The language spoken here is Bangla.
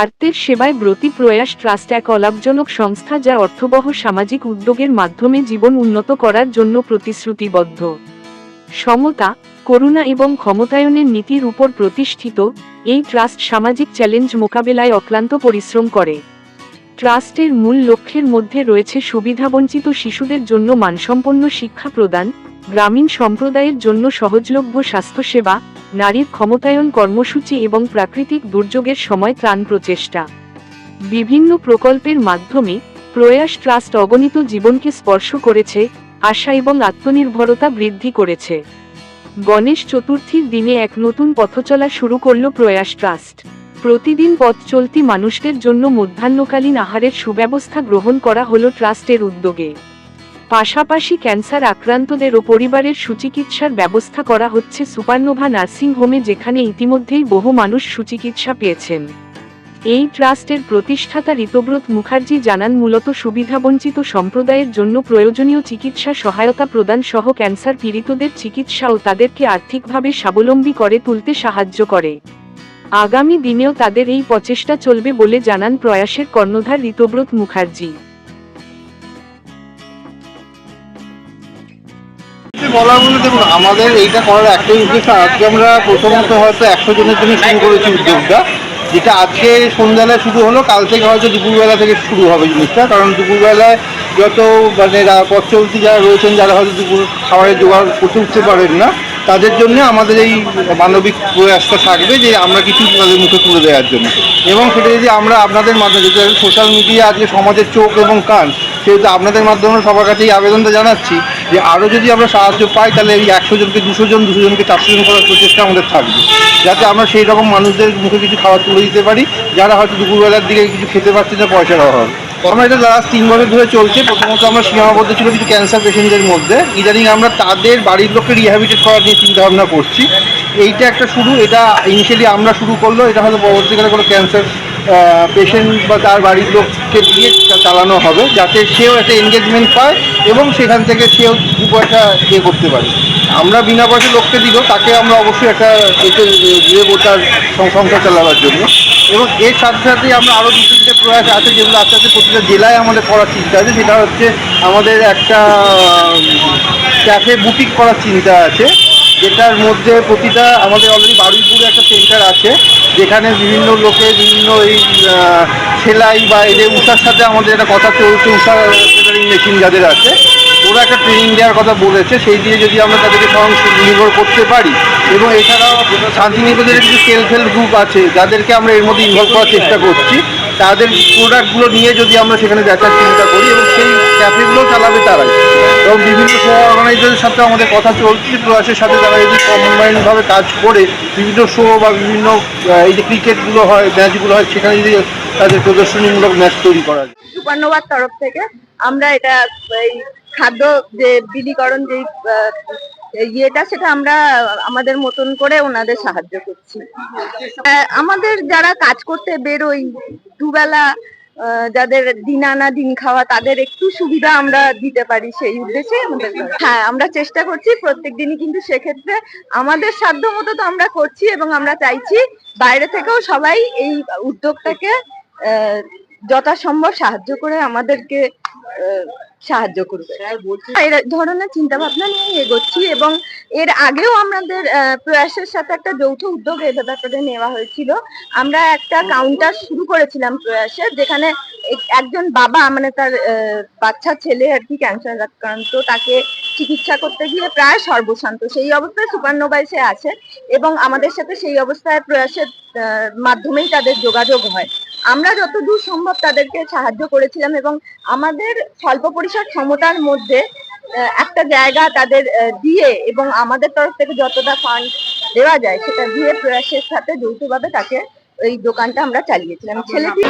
আর্তের সেবায় ব্রতী প্রয়াস ট্রাস্ট এক অলাভজনক সংস্থা যা অর্থবহ সামাজিক উদ্যোগের মাধ্যমে জীবন উন্নত করার জন্য প্রতিশ্রুতিবদ্ধ। সমতা, করুণা এবং ক্ষমতায়নের নীতির উপর প্রতিষ্ঠিত, এই ট্রাস্ট সামাজিক চ্যালেঞ্জ মোকাবেলায় অক্লান্ত পরিশ্রম করে। ট্রাস্টের মূল লক্ষ্যের মধ্যে রয়েছে সুবিধাবঞ্চিত শিশুদের জন্য মানসম্পন্ন শিক্ষা প্রদান, গ্রামীণ সম্প্রদায়ের জন্য সহজলভ্য স্বাস্থ্যসেবা নারীর ক্ষমতায়ন কর্মসূচি এবং প্রাকৃতিক দুর্যোগের সময় ত্রাণ প্রচেষ্টা। বিভিন্ন প্রকল্পের মাধ্যমে প্রয়াস ট্রাস্ট অগণিত জীবনকে স্পর্শ করেছে, আশা এবং আত্মনির্ভরতা বৃদ্ধি করেছে। গণেশ চতুর্থীর দিনে এক নতুন পথচলা শুরু করল প্রয়াস ট্রাস্ট। প্রতিদিন পথ চলতি মানুষদের জন্য মধ্যাহ্নকালীন আহারের সুব্যবস্থা গ্রহণ করা হলো ট্রাস্টের উদ্যোগে। পাশাপাশি ক্যান্সার আক্রান্তদের ও পরিবারের সুচিকিৎসার ব্যবস্থা করা হচ্ছে সুপারনোভা নার্সিং হোমে যেখানে ইতিমধ্যেই বহু মানুষ সুচিকিৎসা পেয়েছেন। এই ট্রাস্টের প্রতিষ্ঠাতা ঋতব্রত মুখার্জি জানান, মূলত সুবিধাবঞ্চিত সম্প্রদায়ের জন্য প্রয়োজনীয় চিকিৎসা সহায়তা প্রদান সহ ক্যান্সার পীড়িতদের চিকিৎসা ও তাদেরকে আর্থিকভাবে স্বাবলম্বী করে তুলতে সাহায্য করে। আগামী দিনেও তাদের এই প্রচেষ্টা চলবে বলে জানান প্রয়াসের কর্ণধার ঋতব্রত মুখার্জি। বলার বলে দেখুন, আমাদের এইটা করার একটাই উদ্দেশ্য, আজকে আমরা প্রথমত হয়তো একশো জনের জন্য শুরু করেছি উদ্যোগটা, যেটা আজকে সন্ধ্যাবেলায় শুরু হলো, কাল থেকে হয়তো দুপুরবেলা থেকে শুরু হবে জিনিসটা, কারণ দুপুরবেলায় যত মানে পথ চলতি যারা রয়েছেন, যারা হয়তো দুপুর খাবারের জোগাড় করতে উঠতে পারেন না, তাদের জন্য আমাদের এই মানবিক প্রয়াসটা থাকবে যে আমরা কিছু তাদের মুখে তুলে দেওয়ার জন্য। এবং সেটা যদি আমরা আপনাদের মাধ্যমে যেহেতু সোশ্যাল মিডিয়া, আজকে সমাজের চোখ এবং কান, সেহেতু আপনাদের মাধ্যমে সবার কাছে এই আবেদনটা জানাচ্ছি যে আরও যদি আমরা সাহায্য পাই, তাহলে এই একশো জনকে, দুশো জন, দুশো জনকে চারশো জন করার প্রচেষ্টা আমাদের থাকবে। যাতে আমরা সেই রকম মানুষদের মুখে কিছু খাবার তুলে দিতে পারি, যারা হয়তো দুপুরবেলার দিকে কিছু খেতে পারছে না, পয়সার অভাব। আমরা এটা লাস্ট তিন বছর ধরে চলছে। প্রথমত আমরা সীমাবদ্ধ ছিল কিছু ক্যান্সার পেশেন্টদের মধ্যে। ইদানিং আমরা তাদের বাড়ির লোককে রিহ্যাবিটেট করার নিয়ে চিন্তা ভাবনা করছি। এইটা একটা শুরু। এটা ইনিশিয়ালি আমরা শুরু করল এটা হয়তো পরবর্তীকালে কোনো ক্যান্সার পেশেন্ট বা তার বাড়ির লোককে দিয়ে চালানো হবে যাতে সেও একটা এনগেজমেন্ট পায় এবং সেখান থেকে সেও দু পয়সা ইয়ে করতে পারে। আমরা বিনা পয়সা লোককে দিল তাকে আমরা অবশ্যই একটা এতে দেবো তার সংসার চালাবার জন্য। এবং এর সাথে সাথে আমরা আরও দু তিনটে প্রয়াস আছে যেগুলো আস্তে আস্তে প্রতিটা জেলায় আমাদের করার চিন্তা আছে। সেটা হচ্ছে আমাদের একটা ক্যাফে বুকিং করার চিন্তা আছে। যেটার মধ্যে প্রতিটা আমাদের অলরেডি বারুইপুরে একটা সেন্টার আছে, যেখানে বিভিন্ন লোকে বিভিন্ন এই সেলাই বা এদের উষার সাথে আমাদের একটা কথা চলছে উষা টেলারিং মেশিন যাদের আছে, ওরা একটা ট্রেনিং দেওয়ার কথা বলেছে, সেই দিয়ে যদি আমরা তাদেরকে স্বনির্ভর করতে পারি, এবং এছাড়াও শান্তিনিকেতনের কিছু সেলফ হেল্প গ্রুপ আছে, যাদেরকে আমরা এর মধ্যে ইনভলভ করার চেষ্টা করছি তাদের প্রোডাক্টগুলো নিয়ে যদি আমরা সেখানে বেচার চিন্তা করি এবং সেই ক্যাফেগুলো চালাবে তারাই। এবং বিভিন্ন শো অর্গানাইজারের সাথে আমাদের কথা চলছে প্রয়াসের সাথে তারা যদি কম্বাইনভাবে কাজ করে বিভিন্ন শো বা বিভিন্ন এই যে ক্রিকেটগুলো হয় ম্যাচগুলো হয় সেখানে যদি তাদের প্রদর্শনীমূলক ম্যাচ তৈরি করা যায়। সুপারনোভার তরফ থেকে আমরা এটা এই খাদ্য যে বিলিকরণ যে আহ, ইয়েটা সেটা আমরা আমাদের মতন করে ওনাদের সাহায্য করছি। আমাদের যারা কাজ করতে বেরোই, দুবেলা যাদের দিন আনা দিন খাওয়া, তাদের একটু সুবিধা আমরা দিতে পারি সেই উদ্দেশ্যে আমাদের হ্যাঁ আমরা চেষ্টা করছি প্রত্যেক দিনই কিন্তু সেক্ষেত্রে আমাদের সাধ্য মতো তো আমরা করছি এবং আমরা চাইছি বাইরে থেকেও সবাই এই উদ্যোগটাকে যথাসম্ভব সাহায্য করে আমাদেরকে সাহায্য করবে। এই ধরনের চিন্তা ভাবনা নিয়ে এগোচ্ছি এবং এর আগেও আমাদের আহ, প্রয়াসের সাথে একটা যৌথ উদ্যোগ এ ব্যাপারে নেওয়া হয়েছিল। আমরা একটা কাউন্টার শুরু করেছিলাম প্রয়াসের যেখানে একজন বাবা মানে তার বাচ্চা ছেলে আর কি ক্যান্সার আক্রান্ত, তাকে চিকিৎসা করতে গিয়ে প্রায় সর্বশান্ত। সেই অবস্থায় সুপারনোভায় সে আছে এবং আমাদের সাথে সেই অবস্থায় প্রয়াসের মাধ্যমেই তাদের যোগাযোগ হয়। আমরা যতদূর সম্ভব তাদেরকে সাহায্য করেছিলাম এবং আমাদের স্বল্প পরিসর ক্ষমতার মধ্যে একটা জায়গা তাদের দিয়ে এবং আমাদের তরফ থেকে যতটা ফান্ড দেওয়া যায়, সেটা দিয়ে প্রয়াসের সাথে যৌথভাবে তাকে ওই দোকানটা আমরা চালিয়েছিলাম। ছেলেটি